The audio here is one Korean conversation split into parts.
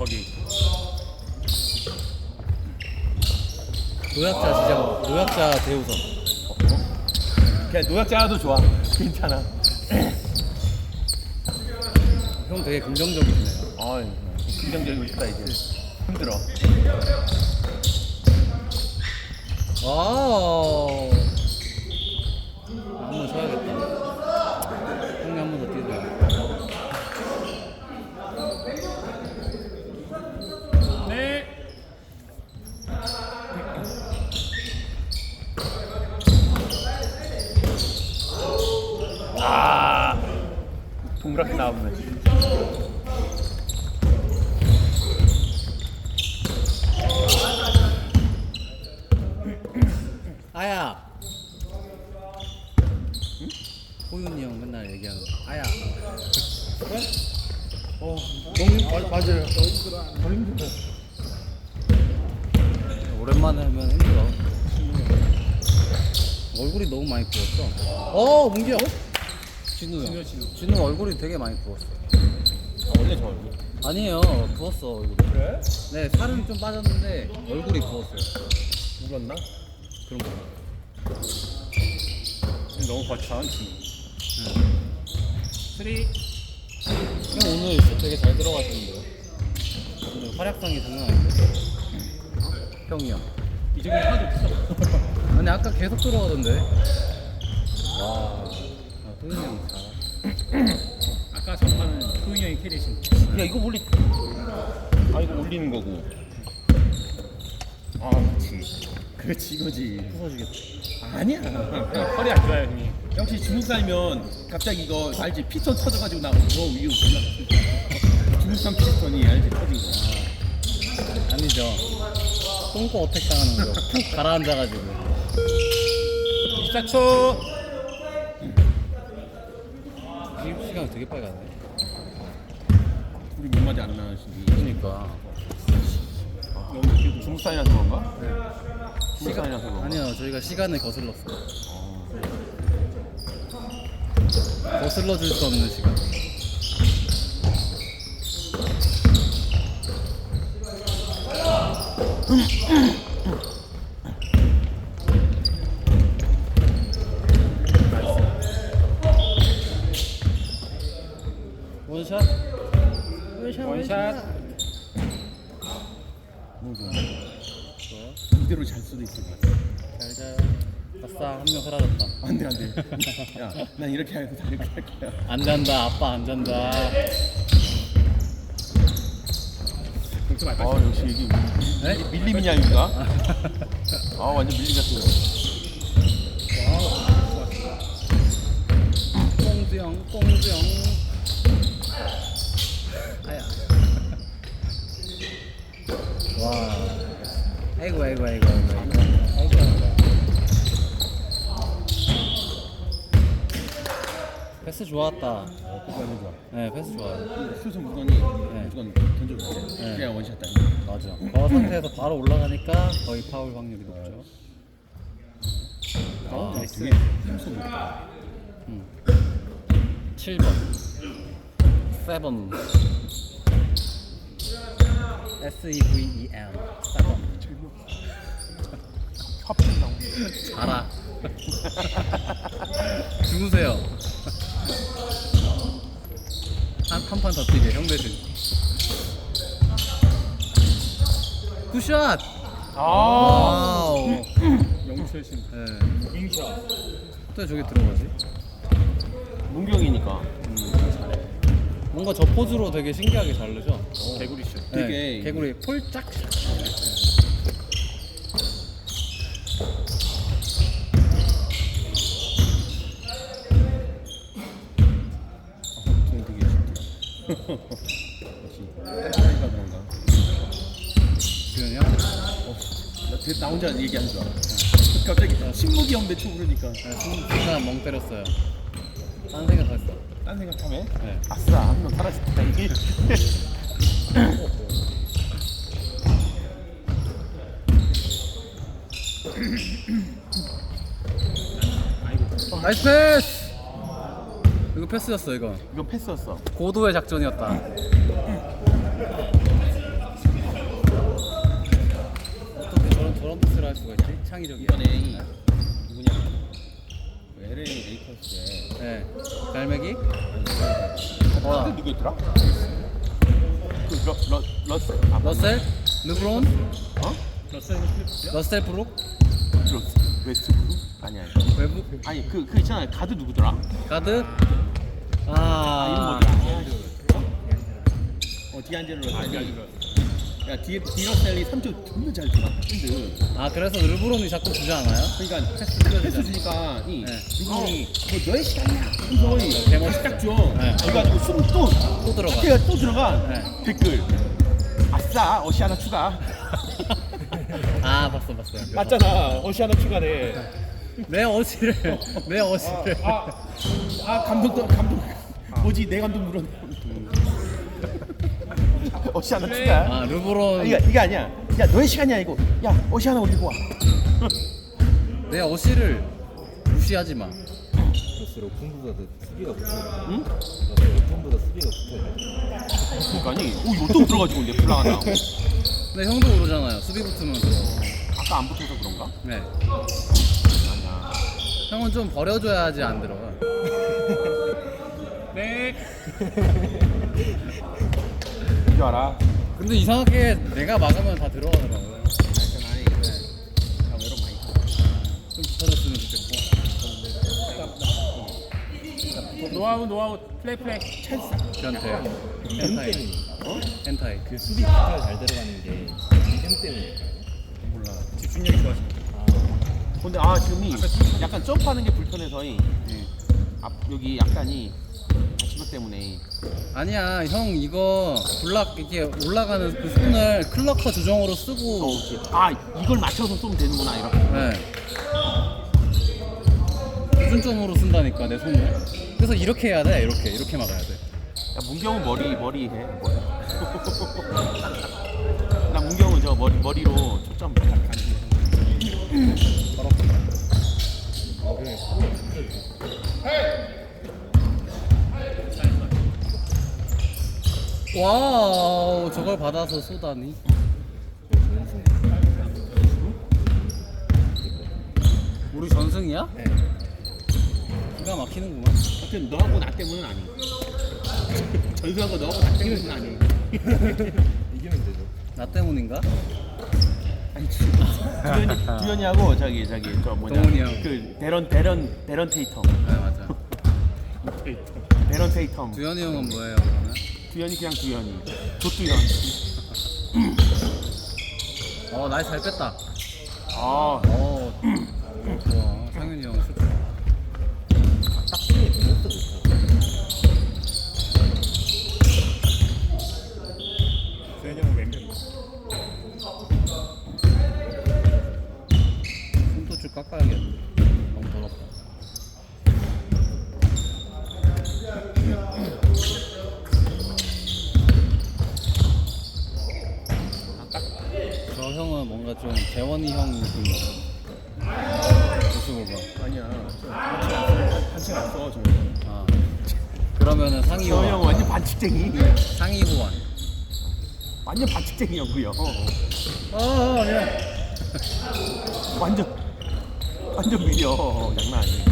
거기. 노약자 지정, 노약자 대우선. 그냥 노약자도 좋아. 괜찮아. 형 되게 긍정적이시네요. 아, 긍정적이고 싶다 이제. 힘들어. 아. 한번 쳐야겠다. 형님 한 번 더 뛰어줘요. 네. 아, 동그랗게 나오네. 아야. 호윤이 형 맨날 얘기하는 거. 아야. 어, 너무 맞아요. 더 힘들어. 오랜만에 하면 힘들어. 얼굴이 너무 많이 부었어. 어, 문기 형. 진우 형. 진우 얼굴이 되게 많이 부었어. 아, 원래 저 얼굴. 아니에요, 부었어 얼굴이. 그래? 네, 살은 좀 빠졌는데 얼굴이 부었어요. 울었나? 그런 거. 너무 거창 지금. 쓰리. 형 오늘 되게 잘 들어가시는데요. 오늘 활약상이 장난 아닌데. 형이 형. 이 중에 하나도 없어. 아니 아까 계속 들어가던데. 와, 아, 호윤이 형 잘하. 아까 전판은 효인이 형이 야 이거 올리. 아 이거 올리는 거고. 아 그렇지. 그렇지 이거지. 부서지겠다. 아니야. 허리 안 좋아요 형이. 역시 중국 살면 갑자기 이거 알지 피스톤 터져가지고 나 이거 위에 올라갔어. 중국산 피스톤이 알지 터진 거. 아니죠. 똥꼬 어택 당하는 거. 푹 가라앉아가지고. 24초. 시- 시간 되게 빨리 가네. 우리 몇 마디 안 나으신지. 그러니까. 여기 중국산이라서 그런가? 중국산이라서 그런가? 아니요, 저희가 시간을 거슬렀어. 거슬러 줄 수 없는 시간. 원샷. 원샷. 너무 좋아. 이대로 잘 수도 있을 것 같아. 잘 자요. 아싸, 한 명 사라졌다. 안돼 안돼. 야, 난 이렇게 하고 다 이렇게 할 거야. 안 잔다, 아빠 안 잔다. 아 역시 이게 네? 밀림이냐 여기가? 아 완전 밀림 같은 꽁주영, 꽁주영. 아야. 와. 아이고, 아이고, 아이고, 아이고. 아이고, 아이고. 패스 좋았다. 거. 좋아. 네, 패스 좋아요. 수수 무건이 던져줘야 돼. 네. 그냥 원샷 다. 맞아. 그 상태에서 바로 올라가니까 거의 파울 확률이 높죠. 아, 나이스. 되게 힘써 높다. 7번 7 S-E-V-E-N 7 커피 나오네. 알아 주무세요 한한판 더 뛰게 형 대신 굿샷 아, 와우 영철신. 네. 윙샷. 또 저기 들어가지 문경이니까. 뭔가 저 포즈로 되게 신기하게 잘 넣죠 개구리쇼. 네, 되게 개구리 폴짝 되게. 역시 그런가. 형 어, 나, 혼자 얘기하는 줄 알아. 갑자기 침묵이 쳐 부르니까. 네, 순- 순간 멍 때렸어요. 딴 생각했어. 딴 생각하면 네. 아싸 한 명 사라졌다 이게. 나이스 패스! 이거 패스였어 이거. 이거 패스였어. 고도의 작전이었다. 어떻게 저런 저런 패스를 할 수가 있지? 창의적이야. 이번에 그 LA 레이커스의 네. 갈매기? 아, 어. 그 누구였더라? 그 러, 러, 러스 아, 러셀? 르브론? 어? 러셀 브룩? 러스 웨스트브룩? 아니야 외부? 아니 그, 그 있잖아 가드 누구더라? 가드? 아 아, 이름 뭐더라? 어 디안젤로 러스 야 디, 디러셀이 3점 존나 잘 주나? 근데 아 그래서 르브론이 자꾸 주지 않아요? 그러니까 패스, 주니까 이 네. 이분이 뭐 너의 시간이야 이거 개멋있다. 딱 줘. 네. 그래가지고 숨또 또 들어가. 걔가 또 들어가 네. 댓글 아싸 어시 하나 추가 아 봤어 봤어. 맞잖아 어시 하나 추가네 내 어시를 내 어시를. 아, 아 감독도 감독 뭐지 내 감독 물어 어시 하나 추가 아 르브론 이게 이게 아니야 야 너의 시간이야 이거 야 어시 하나 올리고 와 내 어시를 무시하지 마. 갈수록 팀보다 수비가 붙어요. 응? 팀보다 수비가 붙어요. 그러니까니 오 이거 또 들어가지고 이제 불나가나 근데 형도 그러잖아요. 수비 붙으면 들어. 아까 안 붙어서 그런가? 네. 아니야 형은 좀 버려줘야지 안 들어가. 네. 이줄 알아 근데 이상하게 내가 막으면 다 들어가더라고요. 아니 나 외로움 많이 좀 붙어줬으면 좋겠고. 노하우 노하우 플레이 플레이 찬스 변태. 리듬 헨타이. 때문인가? 어? 헨타이. 그 수비 자체가 잘 들어가는 게 리듬 때문일까요? 몰라 집중력이 아, 근데 아 지금이 약간 점프하는 게 불편해서 이 예. 앞 여기 약간이 다치것 때문에. 아니야 형 이거 블락 이렇게 올라가는 그 손을 클러커 조정으로 쓰고. 어. 아 이걸 맞춰서 쏘면 되는구나 이렇게. 네. 기준점으로 쓴다니까 내 손을. 그래서 이렇게 해야 돼 이렇게. 이렇게 막아야 돼. 야 문경은 머리 머리 해 머리. 나 문경은 저 머리 머리로 초점 잘 가는 와우 저걸 받아서 쏘다니 우리 전승이야? 네. 기가 막히는구만 하여튼 너하고 나 때문은 아니 전수한 거 너하고 나 때문은 아니 이기면 되죠. 나 때문인가? 아니 두현이 두현이하고 저기 저기 저 뭐냐 동훈이 형. 그 데런 데런 데런 테이텀 네 맞아 데런 테이텀 두현이 형은 뭐예요 그러면? 두현이 그냥 두현이. 조두현 어 나이 잘 뺐다. 아. 어 좋아 상윤이 형 슛. 딱 수비 능력도 좋다. 손톱줄 깎아야겠네 너무 더럽다 저 형은 뭔가 좀 재원이 형 느낌 모습을 봐. 아니야. 반칙 안써 지금. 아. 그러면은 상위 저 형 호환 완전 반칙쟁이. 상위 호환 완전 반칙쟁이였고요. 아 미안 완전 완전 미려 장난 아니에요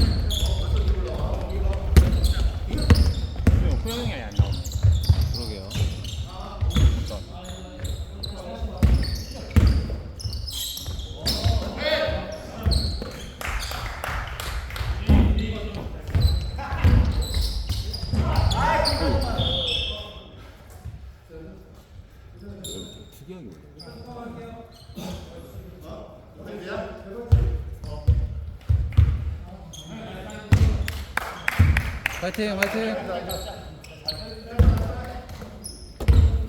호영이 안 나오네 그러게요 특이하게 화이팅 화이팅.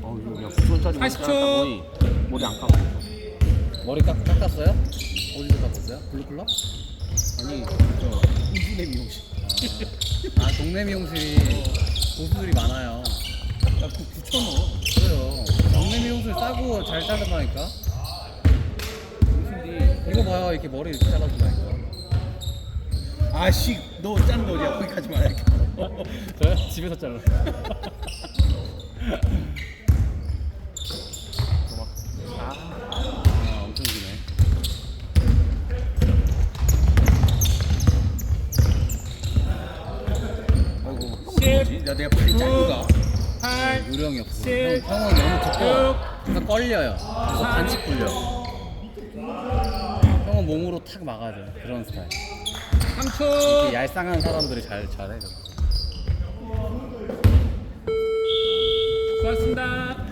어우 이거 그냥 9천짜리 80초. 머리 안 감고 머리 깎, 깎았어요? 어디서 깎았어요? 블루클럽? 아니 저 우주의 미용실. 아 동네 미용실이 고수들이 많아요. 야 그 9천원 그래요? 동네 미용실 싸고 잘 자른다니까? 무슨디 이거 봐요. 이렇게 머리 이렇게 잘라준다니까 아씨 너 짜는 거 어디야 거기 가지 마 이렇게 저요? 집에서 잘라 아, 야 내가 팔이 짧은가? 요령이 아, 없어. 형, 형은 너무 두꺼워. 그래서 걸려요. 반칙 굴려. 형은 몸으로 탁 막아야 그런 스타일. 3초. 얄쌍한 사람들이 잘 잘해. 고맙습니다.